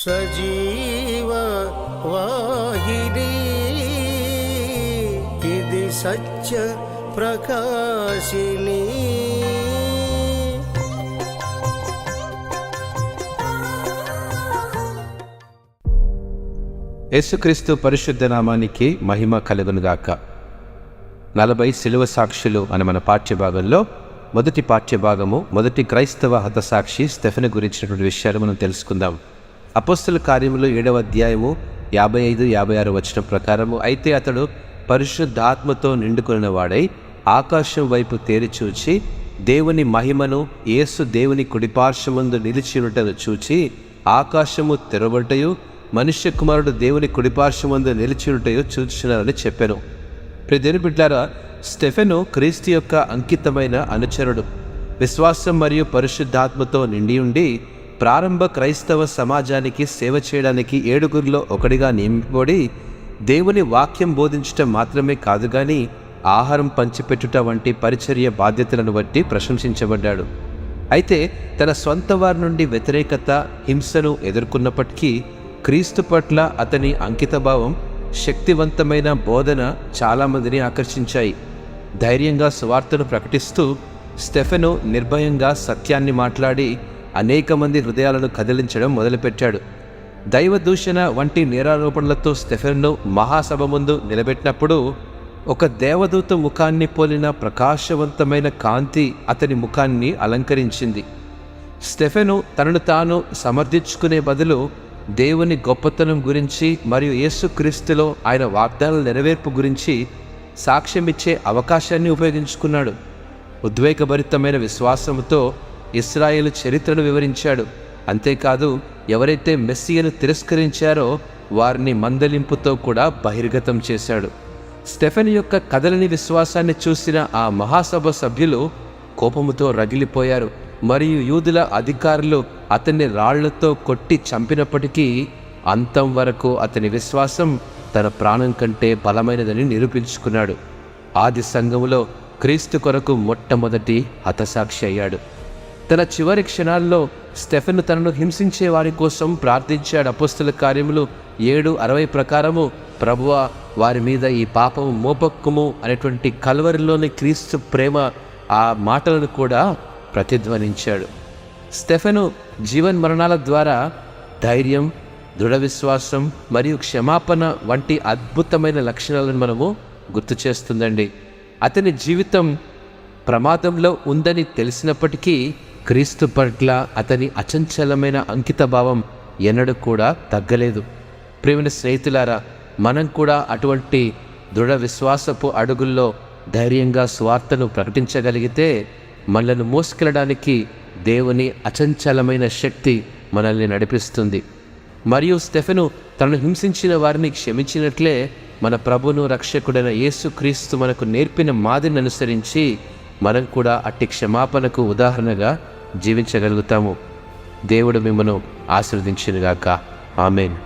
సజీవ వాహిని ఇది సత్య ప్రకాశిని. యేసుక్రీస్తు పరిశుద్ధ నామానికి మహిమ కలుగునుగాక నలభై శిలువ సాక్షులు అనే మన పాఠ్యభాగంలో మొదటి పాఠ్యభాగము మొదటి క్రైస్తవ హతసాక్షి స్టెఫెన్ గురించినటువంటి విషయాలు మనం తెలుసుకుందాం. అపస్తుల కార్యములు ఏడవ అధ్యాయము యాభై ఐదు యాభై ఆరు వచ్చిన ప్రకారము. అయితే అతడు పరిశుద్ధాత్మతో నిండుకున్న వాడై ఆకాశం వైపు తేరి చూచి దేవుని మహిమను యేసు దేవుని కుడిపార్శ్వముందు నిలిచినటను చూచి ఆకాశము తెరబట్టయు మనుష్య కుమారుడు దేవుని కుడిపార్శ్వముందు నిలిచినటయు చూచినారని చెప్పాను. ప్రదేని బిడ్డారా స్టెఫెను క్రీస్తు యొక్క అంకితమైన అనుచరుడు. విశ్వాసం మరియు పరిశుద్ధాత్మతో నిండి ఉండి ప్రారంభ క్రైస్తవ సమాజానికి సేవ చేయడానికి ఏడుగురిలో ఒకడిగా నియమింపబడి దేవుని వాక్యం బోధించటం మాత్రమే కాదు కానీ ఆహారం పంచిపెట్టుట వంటి పరిచర్య బాధ్యతలను బట్టి ప్రశంసించబడ్డాడు. అయితే తన సొంత వారి నుండి వ్యతిరేకత హింసను ఎదుర్కొన్నప్పటికీ క్రీస్తు పట్ల అతని అంకితభావం శక్తివంతమైన బోధన చాలామందిని ఆకర్షించాయి. ధైర్యంగా సువార్తను ప్రకటిస్తూ స్టెఫెను నిర్భయంగా సత్యాన్ని మాట్లాడి అనేక మంది హృదయాలను కదిలించడం మొదలుపెట్టాడు. దైవ దూషణ వంటి నేరారోపణలతో స్టెఫెన్ను మహాసభ ముందు నిలబెట్టినప్పుడు ఒక దేవదూత ముఖాన్ని పోలిన ప్రకాశవంతమైన కాంతి అతని ముఖాన్ని అలంకరించింది. స్టెఫెను తనను తాను సమర్థించుకునే బదులు దేవుని గొప్పతనం గురించి మరియు యేసుక్రీస్తులో ఆయన వాగ్దానాల నెరవేర్పు గురించి సాక్ష్యమిచ్చే అవకాశాన్ని ఉపయోగించుకున్నాడు. ఉద్వేగభరితమైన విశ్వాసంతో ఇస్రాయేల్ చరిత్రను వివరించాడు. అంతేకాదు ఎవరైతే మెస్సియను తిరస్కరించారో వారిని మందలింపుతో కూడా బహిర్గతం చేశాడు. స్టెఫెన్ యొక్క కదలని విశ్వాసాన్ని చూసిన ఆ మహాసభ సభ్యులు కోపముతో రగిలిపోయారు. మరియు యూదుల అధికారులు అతన్ని రాళ్ళతో కొట్టి చంపినప్పటికీ అంతం వరకు అతని విశ్వాసం తన ప్రాణం కంటే బలమైనదని నిరూపించుకున్నాడు. ఆది సంఘములో క్రీస్తు కొరకు మొట్టమొదటి హతసాక్షి అయ్యాడు. తన చివరి క్షణాల్లో స్టెఫెన్ తనను హింసించే వారి కోసం ప్రార్థించాడు. అపుస్తుల కార్యములు ఏడు అరవై ప్రకారము ప్రభువ వారి మీద ఈ పాపం మోపక్కుము అనేటువంటి కల్వరిలోని క్రీస్తు ప్రేమ ఆ మాటలను కూడా ప్రతిధ్వనించాడు. స్టెఫెను జీవన్ మరణాల ద్వారా ధైర్యం దృఢ విశ్వాసం మరియు క్షమాపణ వంటి అద్భుతమైన లక్షణాలను మనము గుర్తు చేస్తుందండి. అతని జీవితం ప్రమాదంలో ఉందని తెలిసినప్పటికీ క్రీస్తు పట్ల అతని అచంచలమైన అంకితభావం ఎన్నడూ కూడా తగ్గలేదు. ప్రేమిన స్నేహితులారా మనం కూడా అటువంటి దృఢ విశ్వాసపు అడుగుల్లో ధైర్యంగా స్వార్థను ప్రకటించగలిగితే మనల్ని మోసుకెళ్ళడానికి దేవుని అచంచలమైన శక్తి మనల్ని నడిపిస్తుంది. మరియు స్టెఫెను తనను హింసించిన వారిని క్షమించినట్లే మన ప్రభును రక్షకుడైన యేసుక్రీస్తు మనకు నేర్పిన మాదిరిని అనుసరించి మనం కూడా అట్టి క్షమాపణకు ఉదాహరణగా జీవించగలుగుతాము. దేవుడు మిమ్మను ఆశీర్వదించినగాక. ఆమెన్.